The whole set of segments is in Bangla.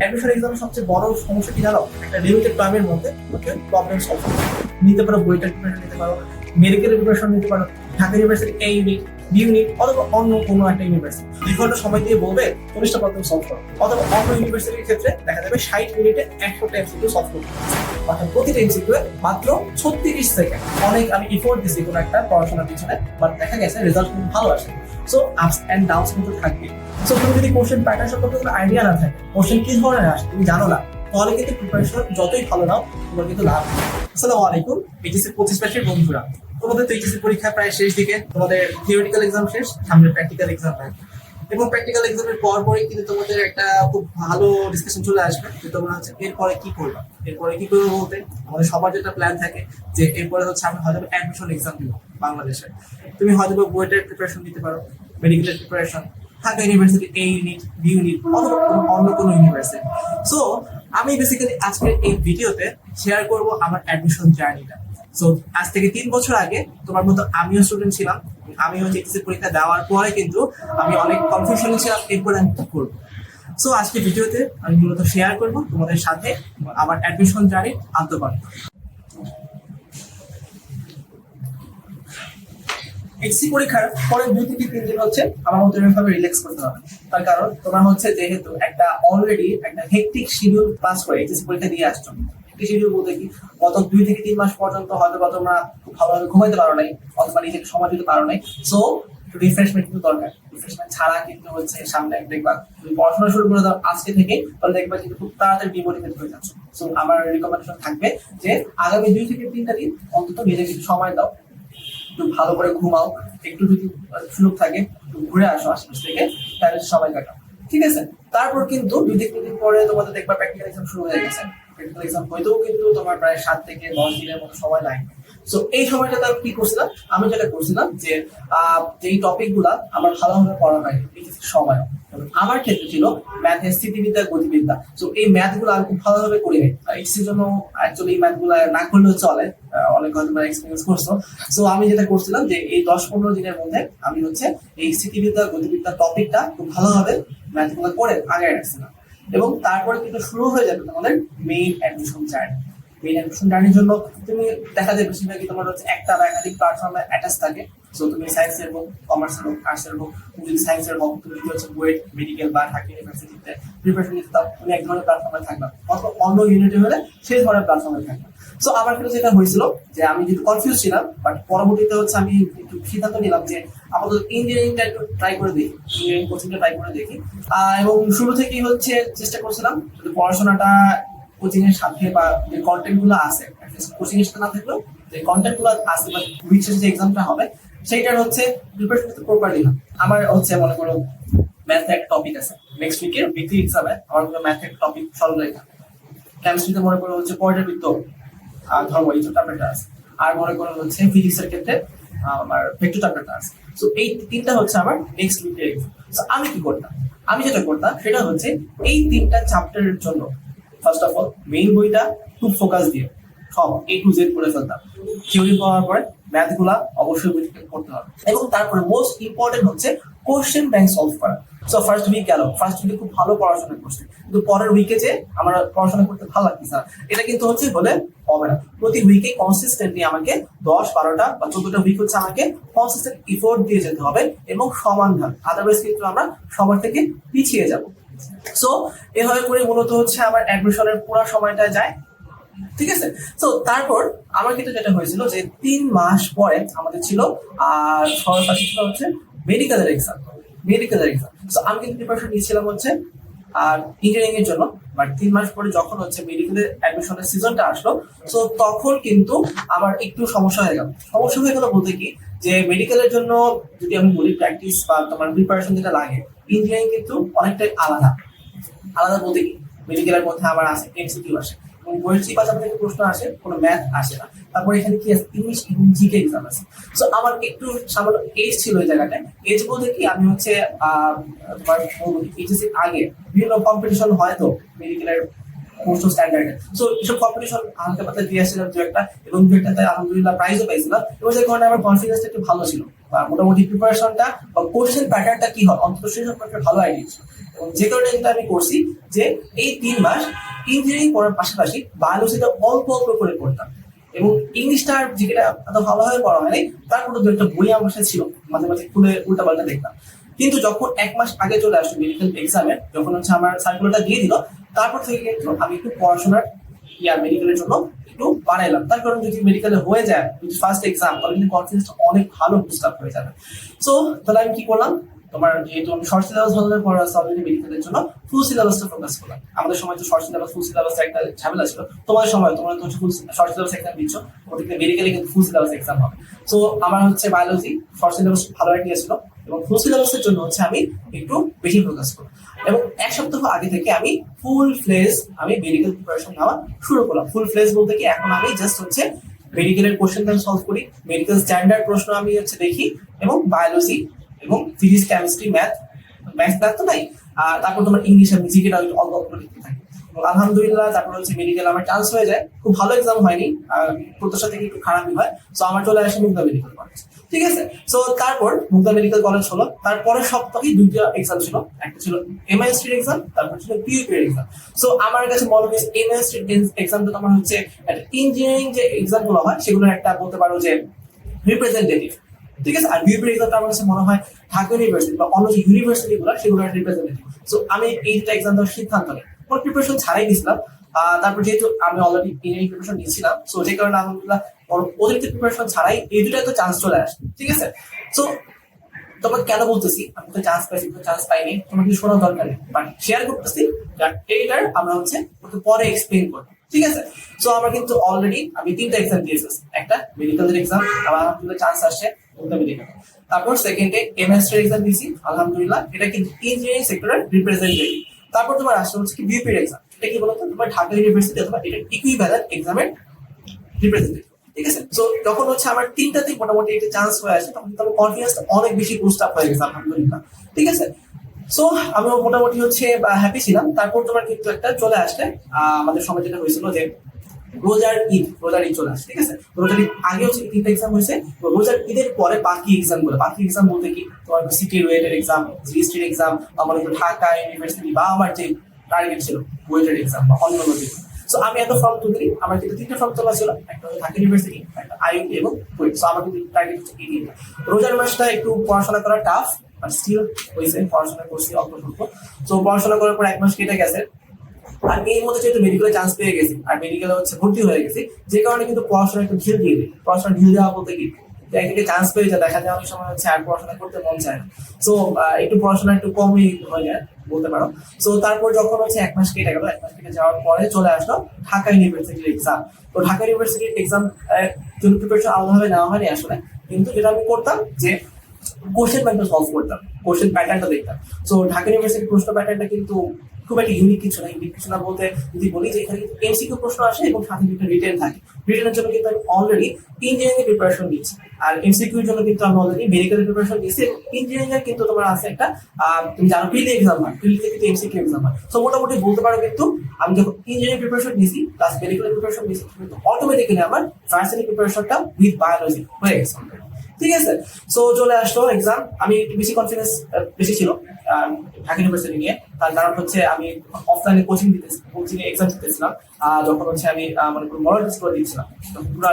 অ্যাডমিশন এক্সামের সবচেয়ে বড় সমস্যা কি জানো? একটা লিমিটেড টাইমের মধ্যে ওকে প্রবলেম সলভ নিতে পারো বইটার প্রিপারেশন নিতে পারো মেডিকেল প্রিপারেশন নিতে পারো, ঢাকা ইউনিভার্সিটি এই ইউনিট ইউনিট অথবা অন্য কোনো একটা ইউনিভার্সিটি দুই ঘণ্টা সময় দিয়ে বলবে, চল্লিশটা প্রবলেম সলভ করো। অথবা অন্য ইউনিভার্সিটির ক্ষেত্রে দেখা যাবে ষাট মিনিটে একশোটা এমসিকিউ সলভ করতে অর্থাৎ প্রতিটা এমসিকিউ মাত্র ছত্রিশ সেকেন্ড অনেক আমি ইফোর্ট দিচ্ছি কোনো একটা পড়াশোনার পিছনে বাট দেখা গেছে রেজাল্ট কিন্তু ভালো আসে। সো আপস অ্যান্ড ডাউনস কিন্তু থাকবে। সো তুমি যদি কোশ্চেন প্যাটার্ন সম্পর্কে কোনো আইডিয়া না থাকে কোশ্চেন কি ধরনের আসে তুমি জানো না, তাহলে কিন্তু প্রিপারেশন যতই ভালো নাও, তোমার কিন্তু লাভ। আসসালামু আলাইকুম এইচএসসি পঁচিশ ব্যাচের বন্ধুরা। তোমাদের তো এইচএসসি পরীক্ষা প্রায় শেষ দিকে, তোমাদের থিওরিটিক্যাল এক্সাম শেষ, সামনে প্র্যাকটিক্যাল এক্সাম থাকবে এবং প্র্যাকটিক্যাল এক্সামের পর পরই কিন্তু তোমাদের একটা খুব ভালো ডিসকাশন চলে আসবে যে তোমরা হচ্ছে এরপরে কি করবা, এরপরে কি করবে বলতে? আমাদের সবার যেটা প্ল্যান থাকে যে এরপরে হচ্ছে আমরা হয়তো অ্যাডমিশন এক্সাম দিব। বাংলাদেশে। তুমি হয়তো বা বুয়েটের প্রিপারেশন দিতে পারো মেডিকেলের প্রিপারেশন ঢাকা ইউনিভার্সিটি এই ইউনিট বি ইউনিট অথবা অন্য কোনো ইউনিভার্সিটি সো আমি বেসিক্যালি আজকের এই ভিডিওতে শেয়ার করব আমার অ্যাডমিশন জার্নিটা সো আজ থেকে তিন বছর আগে তোমার মতো আমিও স্টুডেন্ট ছিলাম, আমি হচ্ছে এইচএসসি পরীক্ষা দেওয়ার পরে কিন্তু আমি অনেক কনফিউশন ছিলাম, এরপরে আমি কি করব? সো আজকে ভিডিওতে আমি মূলত শেয়ার করব তোমাদের সাথে আমার অ্যাডমিশন জার্নির আন্তঃপাঠ এইচসি পরীক্ষার পরে দুই থেকে তিন দিন হচ্ছে আমার মতো ভাবে রিল্যাক্স করতে হবে। তার কারণ তোমার হচ্ছে যেহেতু একটা অলরেডি একটা হেকটিক শিডিউল পাস করে এইচএসসি পরীক্ষা দিয়ে আসছো। হেকটিক শিডিউল বলতে কি? গত দুই থেকে তিন মাস পর্যন্ত হয়তো বা তোমরা খুব ভালোভাবে ঘুমাইতে পারো নাই, অথবা নিজেকে সময় দিতে পারো নাই। সো রিফ্রেশমেন্ট কিন্তু দরকার। রিফ্রেশমেন্ট ছাড়া কিন্তু হচ্ছে সামনে দেখবা তুমি পড়াশোনা শুরু করে দাও আজকে থেকে, তাহলে দেখবা কিন্তু খুব তাড়াতাড়ি ডিমোটিভেট হয়ে যাচ্ছে। সো আমার রিকমেন্ডেশন থাকবে যে আগামী দুই থেকে তিনটা দিন অন্তত নিজেকে সময় দাও। একটু ভালো করে ঘুমাও একটু যদি সুযোগ থাকে একটু ঘুরে আসো আশপাশ থেকে তাহলে সময় কাটাও। ঠিক আছে? তারপর কিন্তু দুই তিন দিন পরে তোমাদের দেখবা প্র্যাকটিক্যাল এক্সাম শুরু হয়ে গেছে। প্র্যাকটিক্যাল এক্সাম হইতেও কিন্তু তোমার প্রায় সাত থেকে দশ দিনের মতো সময় লাগবে সো এই সময়টা তার কি করছিলাম? আমি যেটা করছিলাম যে আহ, যেই টপিকগুলা আমার ভালোভাবে পড়া হয় সময়। আমার ক্ষেত্রে ছিল ম্যাথের স্থিতিবিদ্যা, গতিবিদ্যা। তো এই ম্যাথগুলো আমি খুব ভালোভাবে করি এইচসির জন্য অ্যাকচুয়ালি এই ম্যাথগুলো না করলেও চলে। অনেক হয়তো এক্সপিরিয়েন্স করছ। সো আমি যেটা করছিলাম যে এই দশ পনেরো দিনের মধ্যে আমি হচ্ছে এই স্থিতিবিদ্যা, গতিবিদ্যা টপিকটা খুব ভালোভাবে ম্যাথগুলো করে আগায় রাখছিলাম। এবং তারপরে কিন্তু শুরু হয়ে যাবে তোমাদের main admission journey main admission জার্নির জন্য তুমি দেখা যায় বেশিরভাগই তোমার হচ্ছে একটা বা একাধিক প্ল্যাটফর্মে অ্যাটাচ থাকে। সো তুমি সায়েন্সের হোক কমার্সের হোক আর্টসের হোক, তুমি যদি সায়েন্সের হোক, তুমি যদি হচ্ছে বুয়েট মেডিকেল বা ঢাকা ইউনিভার্সিটিতে প্রিপারেশন নিতে দাও তুমি এক ধরনের প্ল্যাটফর্মে থাকবে। অথবা অন্য ইউনিটে হলে সেই ধরনের প্ল্যাটফর্মে থাকবে। সো আমার ক্ষেত্রে যেটা হয়েছিল, যে আমি যেহেতু কনফিউজ ছিলাম বাট পরবর্তীতে হচ্ছে আমি একটু সিদ্ধান্ত নিলাম যে আপাতত ইঞ্জিনিয়ারিংটা একটু ট্রাই করে দেখি ইঞ্জিনিয়ারিং কোচিংটা ট্রাই করে দেখি। এবং শুরু থেকেই হচ্ছে চেষ্টা করছিলাম পড়াশোনাটা কোচিং এর সাথে বা যে কন্টেন্টগুলো আছে কোচিং এর সাথে না থাকলেও যে কন্টেন্টগুলো আছে বা উইক যে এক্সামটা হবে সেইটার হচ্ছে প্রিপারেশন করতে প্রপারলি না আমার হচ্ছে মনে করো ম্যাথ একটা টপিক আছে। নেক্সট উইকের উইকলি এক্সামে আমার ম্যাথ একটা টপিক সলভ লেখা কেমিস্ট্রিতে মনে করো হচ্ছে পর্যাবৃত্ত আর ধর্ম এই চ্যাপ্টারটা আছে। আর মনে করো হচ্ছে ফিজিক্সের ক্ষেত্রে আমার ভেক্টর চ্যাপ্টারটা আছে। সো এই তিনটা হচ্ছে আমার নেক্সট উইকের এক্সাম আমি কি করতাম? আমি যেটা করতাম, সেটা হচ্ছে এই তিনটা চ্যাপ্টারের জন্য ফার্স্ট অফ অল মেইন বইটা খুব ফোকাস দিয়ে। সব এ টু জেড করে ফেলতাম। থিওরি পড়ার পরে ম্যাথগুলা অবশ্যই পড়তে হবে। এবং তারপরে মোস্ট ইম্পর্টেন্ট হচ্ছে কোশ্চেন ব্যাংক সলভ করা। সো ফার্স্ট উইক গেল। ফার্স্ট উইকে খুব ভালো পড়াশোনা করছে। কিন্তু পরের উইকে যে আমার পড়াশোনা করতে ভালো লাগতেছে না, এটা কিন্তু হচ্ছে বলে হবে না। প্রতি উইকে কনসিস্টেন্টলি আমাকে দশ, বারোটা বা চোদ্দটা উইক হচ্ছে আমাকে কনসিস্টেন্ট ইফোর্ট দিয়ে যেতে হবে এবং সমান ভাবে আদারওয়াইজ কিন্তু আমরা সবার থেকে পিছিয়ে যাব। সো এভাবে করে মূলত হচ্ছে আমার অ্যাডমিশনের পুরো সময়টা যায়। ঠিক আছে? তো তারপর আমার কিন্তু যেটা হয়েছিল যে তিন মাস পরে আমাদের ছিল, আর পাশে ছিল হচ্ছে মেডিকেলের এক্সাম মেডিকেলের এক্সাম তো আমি কিন্তু প্রিপারেশন নিয়েছিলাম হচ্ছে, আর ইঞ্জিনিয়ারিং এর জন্য। বাট তিন মাস পরে যখন হচ্ছে মেডিকেলের অ্যাডমিশনের সিজনটা আসলো তো তখন কিন্তু আমার একটু সমস্যা হয়ে গেল। সমস্যা হয়ে গেল বলতে কি, যে মেডিকেলের জন্য যদি আমি বলি প্র্যাকটিস বা তোমার প্রিপারেশন যেটা লাগে ইঞ্জিনিয়ারিং কিন্তু অনেকটাই আলাদা। আলাদা বলতে কি মেডিকেলের মধ্যে আবার আসে এমসিকিউ আসে বইয়ের পাশাপাশি থেকে প্রশ্ন আসে, কোনো ম্যাথ আসে না। তারপর এখানে কি আছে? ইংলিশ এবং জিকে এক্সাম আছে। সো আমার একটু সামান্য এজ ছিল ওই জায়গাটায়। এজ বলতে কি, আমি হচ্ছে তোমার এইচএসসি আগে বিভিন্ন কম্পিটিশন হয় তো মেডিকেলের মোস্ট স্ট্যান্ডার্ড সো এইসব কম্পিটিশন হালকা পাতলা দিয়ে আসছিলাম দু একটা, এবং দু একটাতে আলহামদুলিল্লাহ প্রাইজও পাইছিলাম এবং যে কারণে আমার কনফিডেন্সটা একটু ভালো ছিল। বা মোটামুটি প্রিপারেশনটা বা কোশ্চেন প্যাটার্নটা কি হয়? অন্তত সেই সম্পর্কে ভালো আইডিয়া ছিল। এবং যে কারণে কিন্তু আমি করছি যে, এই তিন মাস ইঞ্জিনিয়ারিং পড়ার পাশাপাশি বায়োলজিটা অল্প অল্প করে পড়তাম। এবং ইংলিশটা যেটা এত ভালোভাবে পড়া হয়নি, তার কোনো দু একটা বই আমার কাছে ছিল। মাঝে মাঝে খুলে উল্টা পাল্টা দেখতাম। কিন্তু যখন এক মাস আগে চলে আসলো মেডিকেল এক্সামে যখন হচ্ছে আমার সার্কুলারটা দিয়ে দিল তারপর থেকে কিন্তু আমি একটু পড়াশোনার ইয়া মেডিকেলের জন্য একটু বানাইলাম। তার কারণ যদি মেডিকেলে হয়ে যায় ফার্স্ট এক্সাম তাহলে কিন্তু কনফিডেন্সটা অনেক ভালো বুস্ট আপ হয়ে যাবে। সো তাহলে আমি কি করলাম? তোমার যেহেতু আমি শর্ট সিলেবাস ধরনের পড়া আছে অলরেডি মেডিকেলের জন্য ফুল সিলেবাসটা ফোকাস করলাম। আমাদের সময় তো শর্ট সিলেবাস ফুল সিলেবাস একটা ঝামেলা ছিল। তোমার সময়, তোমরা তো ফুল শর্ট সিলেবাস এক্সাম দিচ্ছ। ওদিকে মেডিকেলে কিন্তু ফুল সিলেবাস এক্সাম হবে। সো আমার হচ্ছে বায়োলজি শর্ট সিলেবাস ভালো আইডিয়া ছিল। এবং ফুল সিলেবাসের জন্য হচ্ছে আমি একটু বেশি ফোকাস করব। এবং এক সপ্তাহ আগে থেকে আমি ফুল ফ্লেজ আমি মেডিকেল প্রিপারেশন নেওয়া শুরু করলাম। ফুল ফ্লেজ বলতে কি এখন আমি জাস্ট হচ্ছে মেডিকেলের কোশ্চেন সলভ করি মেডিকেল স্ট্যান্ডার্ড প্রশ্ন আমি হচ্ছে দেখি এবং বায়োলজি এবং physics chemistry math math math তো নাই আর তারপর তোমার ইংলিশ আর জিকেটা অল্প অল্প করে লিখতে থাকি। এবং আলহামদুলিল্লাহ তারপর হচ্ছে মেডিকেল আমার চান্স হয়ে যায়। খুব ভালো এক্সাম হয়নি আর প্রত্যাশা থেকে একটু খারাপই হয়। সো আমার চলে আসে মুগদা মেডিকেল কলেজ ঠিক আছে? সো তারপর মুগদা মেডিকেল কলেজ হলো। তারপরের সপ্তাহে দুইটা এক্সাম ছিল। একটা ছিল এমআইএসটির এক্সাম তারপর ছিল পিইউপি এর এক্সাম সো আমার কাছে মনে হয় এমআইএসটির এক্সামটা তোমার হচ্ছে, একটা ইঞ্জিনিয়ারিং যে এক্সামগুলো হয় সেগুলোর একটা বলতে পারো যে রিপ্রেজেন্টেটিভ ঠিক আছে? আর বিউপি এক্সামটা আমার কাছে মনে হয় ঢাকা ইউনিভার্সিটি বা অন্য যে ইউনিভার্সিটি গুলো, সেগুলো রিপ্রেজেন্টেটিভ সো আমি এই দুটা এক্সাম দেওয়ার সিদ্ধান্ত নেই প্রিপারেশন ছাড়াই দিয়েছিলাম। তারপর যেহেতু আমি অলরেডি ইঞ্জিনিয়ারিং প্রিপারেশন নিয়েছিলাম সো যে কারণে আলহামদুলিল্লাহ অতিরিক্ত প্রিপারেশন ছাড়াই এই দুটাই তো চান্স চলে আসে, ঠিক আছে? সো তোমাকে কেন বলতেছি, আমি তো চান্স পাইছি তো চান্স পাইনি তোমার কিছু শোনার দরকার নেই। বাট শেয়ার করতেছি এইটার আমরা হচ্ছে ওকে পরে এক্সপ্লেন করব, ঠিক আছে? সো আমার কিন্তু অলরেডি আমি তিনটা এক্সাম দিয়েছি, একটা মেডিকেলের এক্সাম আমার আলহামদুলিল্লাহ চান্স আসছে, ওটা মেডিকেল তারপর সেকেন্ডে এমএসটি এক্সাম দিয়েছি, আলহামদুলিল্লাহ, এটা কিন্তু ইঞ্জিনিয়ারিং সেক্টরের রিপ্রেজেন্টেটিভ তারপর তোমার আসছে হচ্ছে কি বিউপির এক্সাম এটা কি বলতো? তোমার ঢাকা ইউনিভার্সিটি অথবা এটা ইকুইভ্যালেন্ট এক্সামের রিপ্রেজেন্টেটিভ ঠিক আছে? সো যখন হচ্ছে আমার তিনটাতেই মোটামুটি একটা চান্স হয়ে আসে, তখন কিন্তু আমার অনেক বেশি বুস্ট আপ হয়ে গেছে আলহামদুলিল্লাহ ঠিক আছে? সো আমি মোটামুটি হচ্ছে হ্যাপি ছিলাম। তারপর তোমার কিন্তু একটা চলে আসলে আমাদের সময় যেটা হয়েছিল যে রোজার ঈদ রোজার ঈদ চলে আসে ঠিক আছে? রোজার ঈদ আগে হচ্ছে তিনটা এক্সাম হয়েছে, তো রোজার ঈদের পরে বাকি এক্সামগুলো, বাকি এক্সাম বলতে কি? তোমার সিটি রুয়েটের এক্সাম জিএসটির এক্সাম আমার হচ্ছে ঢাকা ইউনিভার্সিটি বা আমার যে টার্গেট ছিল বুয়েটের এক্সাম বা অন্য অন্য যেগুলো সো আমি এত ফর্ম তুলি আমার কিন্তু তিনটা ফর্ম তোলা ছিল। একটা ঢাকা ইউনিভার্সিটি একটা আইইউটি এবং কুয়েট সো আমার কিন্তু টার্গেট হচ্ছে এই তিনটা রোজার মাসটা একটু পড়াশোনা করা টাফ বাট স্টিল হয়েছে। পড়াশোনা করছি, অল্প স্বল্প। সো পড়াশোনা করার পর এক মাস কেটে গেছে। আর এর মধ্যে যেহেতু মেডিকেলে চান্স পেয়ে গেছি, আর মেডিকেলে হচ্ছে ভর্তি হয়ে গেছি, যে কারণে কিন্তু পড়াশোনা একটু ঢিল দিয়ে পড়াশোনা ঢিল দেওয়া বলতে কি? একদিকে চান্স পেয়ে যায়, দেখা যায় অনেক সময় হচ্ছে আর পড়াশোনা করতে মন চায় না। সো একটু পড়াশোনা একটু কমই হয়ে যায়, বলতে পারো। সো তারপর যখন হচ্ছে এক মাস কেটে গেল, এক মাস কেটে যাওয়ার পরে চলে আসলো ঢাকা ইউনিভার্সিটির এক্সাম তো ঢাকা ইউনিভার্সিটির এক্সাম জন্য প্রিপারেশন আলাদাভাবে নেওয়া হয়নি আসলে। কিন্তু যেটা আমি করতাম যে কোশ্চেন ব্যাংকটা সলভ করতাম কোশ্চেন প্যাটার্নটা দেখতাম। সো ঢাকা ইউনিভার্সিটির প্রশ্ন প্যাটার্নটা কিন্তু খুব একটা ইউনিক কিছু না ইউনিক কিছু না বলতে যদি বলি যে এখানে এমসিকিউ প্রশ্ন আসে এবং সাথে দুটো রিটেন থাকে। রিটেনের জন্য কিন্তু আমি অলরেডি ইঞ্জিনিয়ারিং প্রিপারেশন নিচ্ছি আর এমসিকিউর জন্য কিন্তু আমি অলরেডি মেডিকেল প্রিপারেশন নিচ্ছি ইঞ্জিনিয়ারিং এর কিন্তু তোমার আছে একটা তুমি জানো প্রিলি এক্সাম হয়। প্রিলিতে কিন্তু এমসিকিউ এক্সাম হয়। সো মোটামুটি বলতে পারো কিন্তু, আমি যখন ইঞ্জিনিয়ারিং প্রিপারেশন নিয়েছি প্লাস মেডিকেল প্রিপারেশন নিয়েছি, কিন্তু অটোমেটিক্যালি আমার ভার্সিটি প্রিপারেশনটা উইথ বায়োলজি হয়ে গেছে। ঠিক আছে? সো চলে আসলো এক্সাম আমি বেশি কনফিডেন্স বেশি ছিল ঢাকা ইউনিভার্সিটি নিয়ে। তার কারণ হচ্ছে আমি অফলাইনে কোচিং দিতে কোচিং এক্সাম দিতেছিলাম। যখন হচ্ছে আমি মানে মডেল টেস্ট করে দিচ্ছিলাম তখন পুরো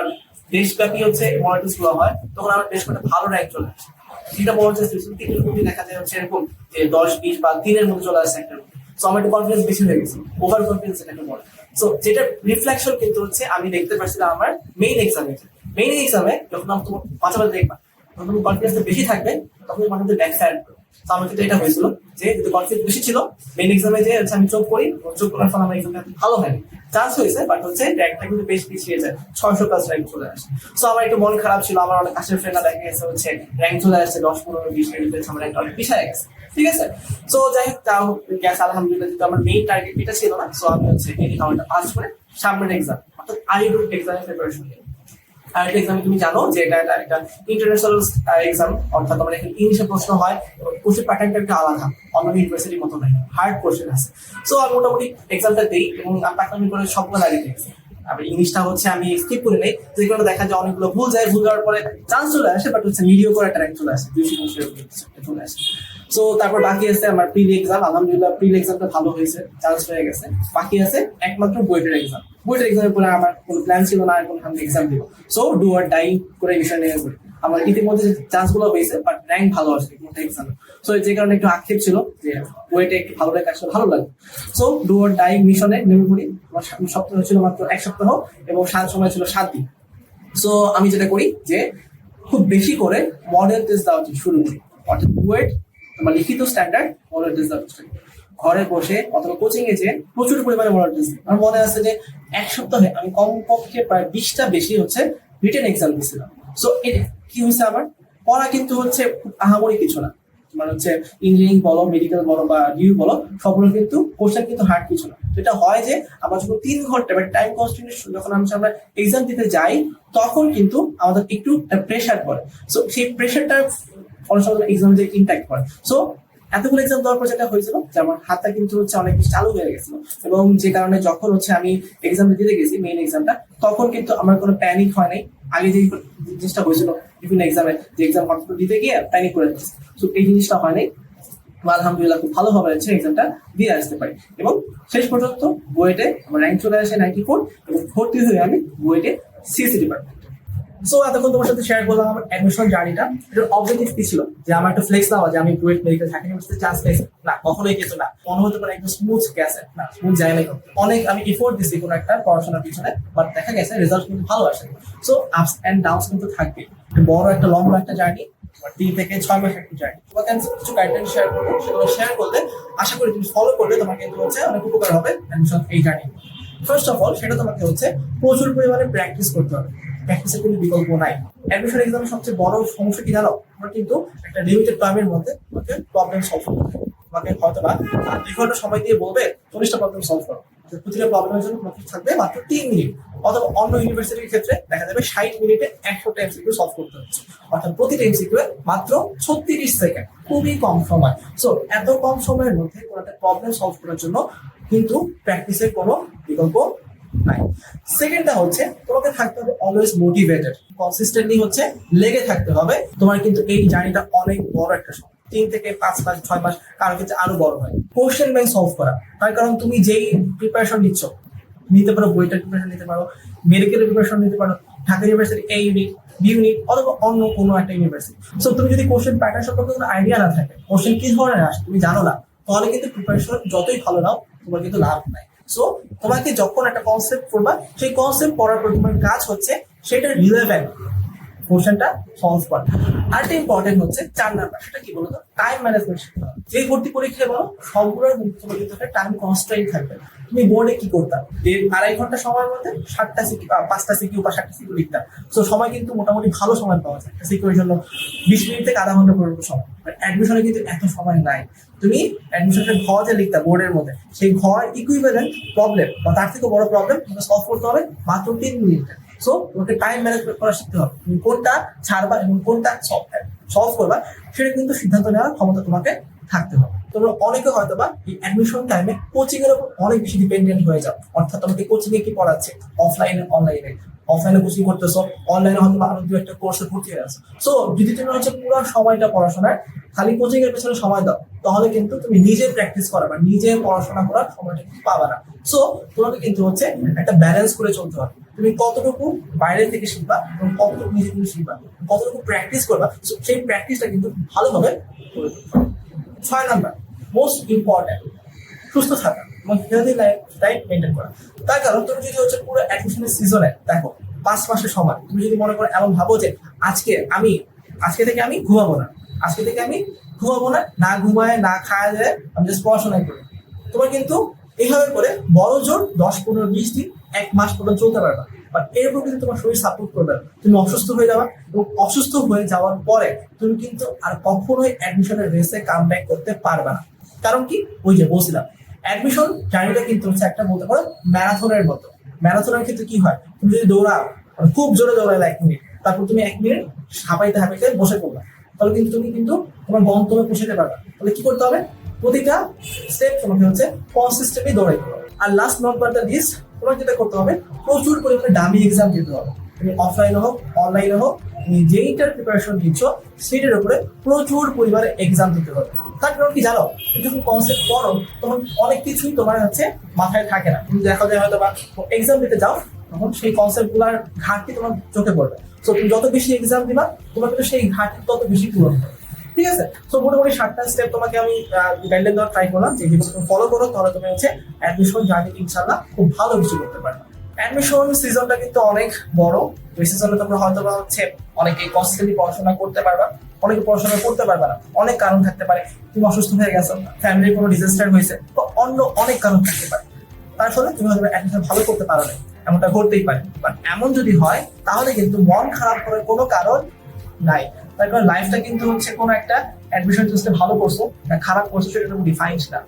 দেশব্যাপী হচ্ছে মডেল টেস্টগুলো হয়। তখন আমার বেশ কয়েকটা ভালো র্যাঙ্ক চলে আসে। তিনটা মডেল টেস্ট দিচ্ছিলাম তিনটার মধ্যে দেখা যায় হচ্ছে এরকম যে দশ, বিশ বা তিনের মধ্যে চলে আসে একটা। সো আমার একটু কনফিডেন্স বেশি হয়ে গেছে। ওভার কনফিডেন্স একটা বলে সো যেটা রিফ্লেকশন কিন্তু হচ্ছে, আমি দেখতে পাচ্ছিলাম আমার মেইন এক্সামে মেইন এক্সামে যখন আমি তোমার মাঝে দেখবা, যখন তুমি কনফিডেন্স বেশি থাকবে, তখন তোমার মধ্যে ব্যাক ফায়ার তো আমার কিন্তু এটা হয়েছিল যে যদি কনফিডেন্স বেশি ছিল মেইন এক্সামে যে আমি চোখ করি চোখ করার ফলে আমার এক্সামটা ভালো হয়নি। চান্স হয়েছে বাট হচ্ছে র্যাঙ্কটা কিন্তু বেশ পিছিয়ে যায়। ছয়শো প্লাস র্যাঙ্ক চলে আসে। সো আমার একটু মন খারাপ ছিল, আমার অনেক কাছের ফ্রেন্ডরা দেখা গেছে, হচ্ছে র্যাঙ্ক চলে আসছে, দশ, পনেরো, বিশ মিনিট আমার র্যাঙ্ক অনেক পিছিয়ে গেছে। ঠিক আছে? সো যাই হোক, তাও গ্যাস আলহামদুলিল্লাহ কিন্তু আমার মেইন টার্গেট এটা ছিল না সো আমি হচ্ছে এই কারণটা পাস করে সামনের এক্সাম অর্থাৎ আইডু এক্সামের প্রিপারেশন নিই তুমি জানো যে এটা একটা- ইন্টারন্যাশনাল এক্সাম অর্থাৎ তোমার এখানে ইংলিশে প্রশ্ন হয় কোশ্চেন প্যাটার্নটা একটু আলাদা অন্য ইউনিভার্সিটির মতো নয় হার্ড কোশ্চেন আছে। সো আমি মোটামুটি এক্সামটা দিই এবং আমি করে সবগুলো দাঁড়িয়ে দেখছি আবার ইংলিশটা হচ্ছে আমি স্কিপ করে নেই যে কারণে দেখা যায় অনেকগুলো ভুল যায়, ভুল যাওয়ার পরে চান্স চলে আসে বাট হচ্ছে মিডিও করে একটা চলে আসে দুইশো চলে আসে। সো তারপর বাকি আছে আমার প্রি এক্সাম আলহামদুলিল্লাহ প্রি এক্সামটা ভালো হয়েছে চান্স হয়ে গেছে। বাকি আছে একমাত্র বুয়েটের এক্সাম বুয়েটের এক্সামের পরে আমার কোনো প্ল্যান ছিল না, এখন আমি এক্সাম দিব। সো ডু আর ডাই করে বিষয় নিয়ে আমার ইতিমধ্যে যে চান্সগুলো হয়েছে বাট র্যাঙ্ক ভালো আসে কোনটা এক্সাম সো যে কারণে একটু আক্ষেপ ছিল যে ওয়েটে একটু ভালো রেখে আসলে ভালো লাগে সো ডু আর ডাই মিশনে নেমে পড়ি। আমার সপ্তাহ ছিল মাত্র এক সপ্তাহ এবং সাত সময় ছিল সাত দিন। সো আমি যেটা করি যে খুব বেশি করে মডেল টেস্ট দেওয়া উচিত শুরু করি। অর্থাৎ বুয়েট লিখিত স্ট্যান্ডার্ড মডেল টেস্ট দেওয়া চেষ্টা ঘরে বসে অথবা কোচিং এ যে প্রচুর পরিমাণে মডেল টেস্ট আমার মনে আছে যে এক সপ্তাহে আমি কমপক্ষে প্রায় বিশটা বেশি হচ্ছে রিটেন এক্সাম দিয়েছিলাম। সো এটা কি হয়েছে আমার? পড়া কিন্তু হচ্ছে আহামরি কিছু না। মানে হচ্ছে ইঞ্জিনিয়ারিং বলো মেডিকেল বলো বা ডিউ বলো, সবগুলো কিন্তু কোশ্চেন কিন্তু হার্ড কিছু না। যেটা হয় যে আমরা যখন তিন ঘণ্টা বা টাইম কনস্ট্যান্ট যখন আমরা এক্সাম দিতে যাই, তখন কিন্তু আমাদের একটু প্রেশার পড়ে। সো সেই প্রেশারটা অনেক এক্সাম যে ইম্প্যাক্ট করে সো এতগুলো এক্সাম দেওয়ার পর যেটা হয়েছিল, যে আমার হাতটা কিন্তু হচ্ছে অনেক বেশি চালু হয়ে গেছিল। এবং যে কারণে যখন হচ্ছে আমি এক্সাম দিতে গেছি মেইন এক্সামটা তখন কিন্তু আমার কোনো প্যানিক হয় নাই। আগে যে জিনিসটা হয়েছিল, বিভিন্ন এক্সামে যে এক্সাম দিতে গিয়ে প্যানিক করে দিচ্ছি তো এই জিনিসটা হয় নাই। আলহামদুলিল্লাহ খুব ভালোভাবে হচ্ছে এক্সামটা দিয়ে আসতে পারি। এবং শেষ পর্যন্ত বুয়েটে আমার র্যাঙ্ক চলে আসে নাইনটি ফোর এবং ভর্তি হয়ে আমি বুয়েটে সিএসসি ডিপার্টমেন্ট সো এতক্ষণ তোমার সাথে শেয়ার করলাম আমার অ্যাডমিশন জার্নিটা এটার অবজেক্টিভ কি ছিল? যে আমার একটা ফ্লেক্স দেওয়া যে আমি BUET medical Dhaka university chance পেয়েছি। না, কখনোই কিছু না। মনে হতে পারে একদম স্মুথ গেছে না স্মুথ যায় না। অনেক আমি এফোর্ট দিচ্ছি কোনো একটা পড়াশোনার পিছনে বাট দেখা গেছে রেজাল্ট কিন্তু ভালো আসে। সো আপস অ্যান্ড ডাউনস কিন্তু থাকবে। বড় একটা লম্বা একটা জার্নি তিন থেকে ছয় মাস একটা জার্নি তোমাকে আমি কিছু গাইডলাইন শেয়ার করব, সেগুলো শেয়ার করলে আশা করি তুমি ফলো করলে তোমার কিন্তু হচ্ছে অনেক উপকার হবে অ্যাডমিশন এই জার্নি ফার্স্ট অফ অল সেটা তোমাকে হচ্ছে প্রচুর পরিমাণে প্র্যাকটিস করতে হবে। প্র্যাকটিসের কোনো বিকল্প নাই। অ্যাডমিশন এক্সামের সবচেয়ে বড় সমস্যা কি জানো? তোমার কিন্তু একটা লিমিটেড টাইমের মধ্যে প্রবলেম সলভ করতে। তোমাকে হয়তো বা দুই ঘণ্টা সময় দিয়ে বলবে চল্লিশটা প্রবলেম সলভ করো। প্রতিটা প্রবলেমের জন্য তোমাকে থাকবে মাত্র তিন মিনিট অথবা অন্য ইউনিভার্সিটির ক্ষেত্রে দেখা যাবে ষাট মিনিটে একশোটা এমসিকিউ সলভ করতে হচ্ছে। অর্থাৎ প্রতিটা এমসিকিউ মাত্র ছত্রিশ সেকেন্ড খুবই কম সময়। সো এত কম সময়ের মধ্যে কোনো একটা প্রবলেম সলভ করার জন্য কিন্তু প্র্যাকটিসের কোনো বিকল্প নাই সেকেন্ডটা হচ্ছে, তোমাকে থাকতে হবে অলওয়েজ মোটিভেটেড কনসিস্টেন্টলি হচ্ছে, লেগে থাকতে হবে। তোমার কিন্তু এই জার্নিটা অনেক বড় একটা সময়। তিন থেকে পাঁচ মাস, ছয় মাস কারও ক্ষেত্রে আরও বড় হয়। কোশ্চেন ব্যাংক সলভ করা। তার কারণ তুমি যেই প্রিপারেশন নিচ্ছ, নিতে পারো বইটার প্রিপারেশন নিতে পারো মেডিকেলের প্রিপারেশন নিতে পারো, ঢাকা ইউনিভার্সিটি এই ইউনিট বি ইউনিট অথবা অন্য কোনো একটা ইউনিভার্সিটি সো তুমি যদি কোশ্চেন প্যাটার্ন সম্পর্কে কোনো আইডিয়া না থাকে কোশ্চেন কি ধরনের আসে, তুমি জানো না, তাহলে কিন্তু প্রিপারেশন যতই ভালো নাও, তোমার কিন্তু লাভ নাই। সো তোমাকে যখন একটা কনসেপ্ট পড়বা সেই কনসেপ্ট পড়ার পর তোমার কাজ হচ্ছে সেটা রিলেভেন্ট কোশ্চেনটা সলভ করা। আরেকটা ইম্পর্টেন্ট হচ্ছে চার নাম্বার সেটা কি বলতো? টাইম ম্যানেজমেন্ট শিখতে হবে। যে ভর্তি পরীক্ষায় বলো, সবগুলোর তোমার টাইম কনস্ট্রেন্ট থাকবে। তুমি বোর্ডে কি করতাম দেড় আড়াই ঘণ্টা সময়ের মধ্যে সাতটা সিকিউ পাঁচটা সিকিউ বা সাতটা সিকিউ লিখতাম। তো সময় কিন্তু মোটামুটি ভালো সময় পাওয়া যায়। একটা সিকিউর জন্য বিশ মিনিট থেকে আধা ঘণ্টা পর্যন্ত সময়। অ্যাডমিশনে কিন্তু এত সময় নাই। তুমি অ্যাডমিশনের ঘর যে লিখতা বোর্ডের মধ্যে, সেই ঘর ইকুইভ্যালেন্ট প্রবলেম বা তার থেকে বড় প্রবলেম সলভ করতে হবে মাত্র তিন মিনিটে। সো তোমাকে টাইম ম্যানেজমেন্ট করা শিখতে হবে। তুমি কোনটা ছাড়বা এবং কোনটা সলভ করবা। সেটা কিন্তু সিদ্ধান্ত নেওয়ার ক্ষমতা তোমাকে থাকতে হবে। তোমরা অনেকে হয়তো বা এই অ্যাডমিশন টাইমে কোচিং এর উপর অনেক বেশি ডিপেন্ডেন্ট হয়ে যাও। অর্থাৎ তোমাকে কোচিং এ কি পড়াচ্ছে? অফলাইনে অনলাইনে অফলাইনে কোচিং করতেছো অনলাইনে হয়তো আরও দু একটা কোর্সে ভর্তি হয়ে আছো সো যদি তুমি হচ্ছে পুরো সময়টা পড়াশোনার, খালি কোচিং এর পেছনে সময় দাও, তাহলে কিন্তু তুমি নিজে প্র্যাকটিস করা বা নিজে পড়াশোনা করার সময়টা কিন্তু পাবা না। সো তোমাকে কিন্তু হচ্ছে একটা ব্যালেন্স করে চলতে হবে। তুমি কতটুকু বাইরে থেকে শিখবা এবং কতটুকু নিজে তুমি শিখবা, কতটুকু প্র্যাকটিস করবা সেই প্র্যাকটিসটা কিন্তু ভালোভাবে ছয় নাম্বার মোস্ট ইম্পর্টেন্ট সুস্থ থাকা এবং হেলদি লাইফ স্টাইল মেনটেন করা। তার কারণ, তুমি যদি হচ্ছে পুরো অ্যাডমিশনের সিজনে দেখো, পাঁচ মাসের সময়, তুমি যদি মনে করো এমন ভাবো যে আজকে আমি, আজকে থেকে আমি ঘুমাবো না, আজকে থেকে আমি ঘুমাবো না না ঘুমায়, না খাওয়া যায় আমি জাস্ট পড়াশোনাই করি। তোমার কিন্তু এইভাবে করে বড় জোর দশ, পনেরো, বিশ দিন, এক মাস পর্যন্ত চলতে পারবে বাট এরপর কিন্তু তোমার শরীর সাপোর্ট করবে না। তুমি অসুস্থ হয়ে যাবা এবং অসুস্থ হয়ে যাওয়ার পরে তুমি কিন্তু আর কখনোই অ্যাডমিশনের রেসে কাম ব্যাক করতে পারবে না। কারণ কি? ওই যে বলছিলাম অ্যাডমিশন জার্নিটা কিন্তু হচ্ছে একটা বলতে পারো ম্যারাথনের মতো। ম্যারাথনের ক্ষেত্রে কি হয়? তুমি যদি দৌড়াও মানে খুব জোরে দৌড়াইলে এক মিনিট তারপর তুমি এক মিনিট হাঁপাইতে হাঁপাইতে বসে পড়লা তাহলে কিন্তু তুমি কিন্তু তোমার গন্তব্যে পৌঁছাতে পারবে তাহলে কি করতে হবে? প্রতিটা স্টেপ তোমাকে হচ্ছে কনসিস্টেন্টলি দৌড়াইতে হবে। আর last not but the least তোমাকে যেটা করতে হবে, প্রচুর পরিমাণে দামি এক্সাম দিতে হবে। তুমি অফলাইনে হোক অনলাইনে হোক, তুমি যেইটার প্রিপারেশন দিচ্ছ সেটার উপরে প্রচুর পরিমাণে এক্সাম দিতে হবে। তার কারণ কি জানো? তুমি যখন কনসেপ্ট করো তখন অনেক কিছুই তোমার হচ্ছে মাথায় থাকে না। তুমি দেখা যায় হয়তো বা এক্সাম দিতে যাও, তখন সেই কনসেপ্টগুলার ঘাটতি তোমার চোখে পড়বে। তো তুমি যত বেশি এক্সাম দিবা, তোমার কিন্তু সেই ঘাটতি তত বেশি পূরণ হবে। ঠিক আছে? তো মোটামুটি সাতটা স্টেপ তোমাকে আমি গাইডলাইন দেওয়ার ট্রাই করলাম। যে তুমি ফলো করো, তাহলে তুমি হচ্ছে অ্যাডমিশন জার্নি ইনশাল্লাহ খুব ভালো কিছু করতে পারবে। অ্যাডমিশন সিজনটা কিন্তু অনেক বড়। সিজনে তোমরা হয়তো বা হচ্ছে অনেকে পড়াশোনা করতে পারবা, অনেকে পড়াশোনা করতে পারবে না। অনেক কারণ থাকতে পারে। তুমি অসুস্থ হয়ে গেছো ফ্যামিলির কোনো ডিজাস্টার হয়েছে বা অন্য অনেক কারণ থাকতে পারে। তার ফলে তুমি হয়তো অ্যাডমিশন ভালো করতে পারো না এমনটা ঘটতেই পারে। বাট এমন যদি হয়, তাহলে কিন্তু মন খারাপ করার কোনো কারণ নাই। তার কারণ লাইফটা কিন্তু হচ্ছে কোনো একটা অ্যাডমিশন টেস্টে ভালো করছ, না খারাপ করছ সেটা তুমি ডিফাইন্ড না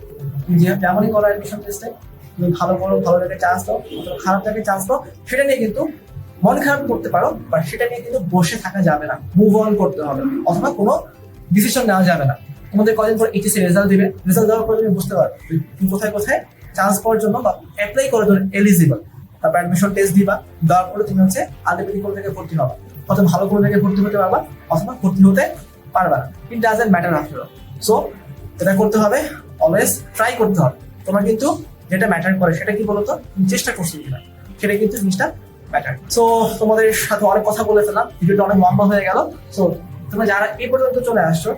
তুমি যেমনই করো অ্যাডমিশন টেস্টে তুমি ভালো করো, ভালো জায়গায় চান্স দাও, অথবা খারাপ জায়গায় চান্স দাও, সেটা নিয়ে কিন্তু মন খারাপ করতে পারো বাট সেটা নিয়ে কিন্তু বসে থাকা যাবে না। মুভ অন করতে হবে, অথবা কোনো ডিসিশন নেওয়া যাবে না। তোমাদের কদিন পর এইচএসসি রেজাল্ট দিবে রেজাল্ট দেওয়ার পর তুমি বুঝতে পারবে তুমি কোথায় কোথায় চান্স পাওয়ার জন্য বা অ্যাপ্লাই করার জন্য এলিজিবল তারপর অ্যাডমিশন টেস্ট দিবা, দেওয়ার পরে তুমি হচ্ছে আলটিমেটলি কোনো জায়গায় ভর্তি হবা। অথবা ভালো কোনো জায়গায় ভর্তি হতে পারবা, অথবা ভর্তি হতে পারবা it doesn't matter after so এটা করতে হবে অলওয়েজ ট্রাই করতে হবে। তোমার কিন্তু যেটা ম্যাটার করে, সেটা কি বলতো? চেষ্টা করছ কিনা সেটা কিন্তু জিনিসটা ম্যাটার সো তোমাদের সাথে অনেক কথা বলে ফেলাম ভিডিওটা অনেক লম্বা হয়ে গেল। সো তোমরা যারা এই পর্যন্ত চলে আসছো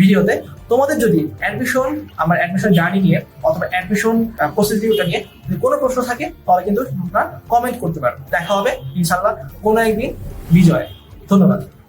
ভিডিওতে, তোমাদের যদি অ্যাডমিশন আমার অ্যাডমিশন জার্নি নিয়ে অথবা অ্যাডমিশন প্রসিডিউরটা নিয়ে যদি কোনো প্রশ্ন থাকে, তাহলে কিন্তু তোমরা কমেন্ট করতে পারো। দেখা হবে ইনশাল্লাহ কোনো একদিন বিজয়। どんな感じ。